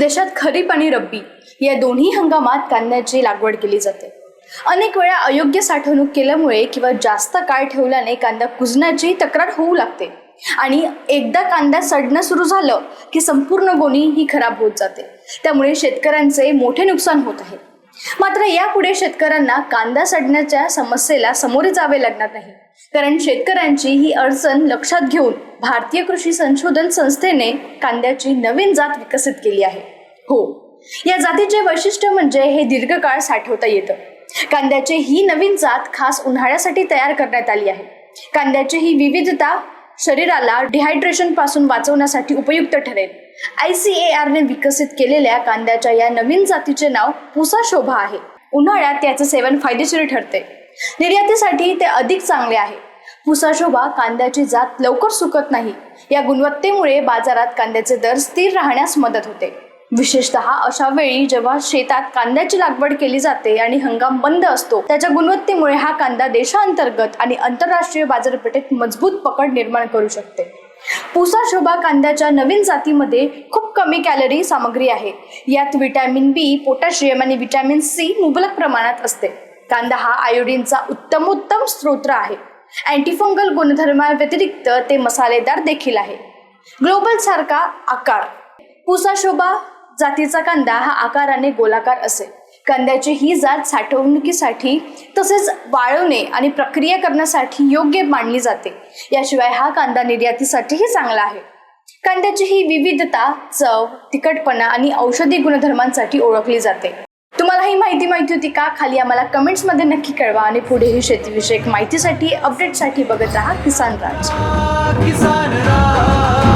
देशात खरीप आणि रब्बी या दोन्ही हंगामात कांद्याची लागवड केली जाते. अनेक वेळा अयोग्य साठवणूक केल्यामुळे किंवा जास्त काळ ठेवल्याने कांदा कुजण्याची तक्रार होऊ लागते आणि एकदा कांदा सडणं सुरू झालं की संपूर्ण गोणी ही खराब होत जाते. त्यामुळे शेतकऱ्यांचे मोठे नुकसान होत आहे. मात्र यापुढे शेतकऱ्यांना कांदा सडण्याच्या समस्येला सामोरे जावे लागणार नाही. कारण शेतकऱ्यांची ही अडचण लक्षात घेऊन भारतीय कृषी संशोधन संस्थेने कांद्याची नवीन जात विकसित केली आहे. हो या जातीचे वैशिष्ट्य म्हणजे हे दीर्घकाळ साठवता येतं. कांद्याची ही नवीन जात खास उन्हाळ्यासाठी तयार करण्यात आली आहे. कांद्याची ही विविधता शरीराला डिहायड्रेशनपासून वाचवण्यासाठी उपयुक्त ठरेल. आय सी ए आरने विकसित केलेल्या कांद्याच्या या नवीन जातीचे नाव पुसा शोभा आहे. उन्हाळ्यात याचे सेवन फायदेशीर ठरते. निर्यातीसाठी ते अधिक चांगले आहे. पुसा शोभा कांद्याची जात लवकर सुकत नाही. या गुणवत्तेमुळे बाजारात कांद्याचे दर स्थिर राहण्यास मदत होते. विशेषतः अशा वेळी जेव्हा शेतात कांद्याची लागवड केली जाते आणि हंगाम बंद असतो त्याच्या गुणवत्तेमुळे हा कांदा देशांतर्गत आणि आंतरराष्ट्रीय बाजारपेठेत मजबूत पकड निर्माण करू शकते. पुसा शोभा कांद्याच्या नवीन जातीमध्ये खूप कमी कॅलरी सामग्री आहे. यात व्हिटॅमिन बी पोटॅशियम आणि व्हिटॅमिन सी मुबलक प्रमाणात असते. कांदा हा आयोडीनचा उत्तमोत्तम स्रोत आहे. अँटीफंगल गुणधर्माव्यतिरिक्त ते मसालेदार देखील आहे. ग्लोबल सारखा आकार. पुसा शोभा जातीचा कांदा हा आकाराने गोलाकार असेल. कांद्याची ही जात साठवणुकीसाठी तसेच वाळवणे आणि प्रक्रिया करण्यासाठी योग्य मानली जाते. याशिवाय हा कांदा निर्यातीसाठीही चांगला आहे. कांद्याची ही विविधता चव तिखटपणा आणि औषधी गुणधर्मांसाठी ओळखली जाते. तुम्हाला ही माहिती माहिती होती का? खाली आम्हाला कमेंट्समध्ये नक्की कळवा आणि पुढेही शेतीविषयक माहितीसाठी अपडेटसाठी बघत राहा किसान राज. किसान राज.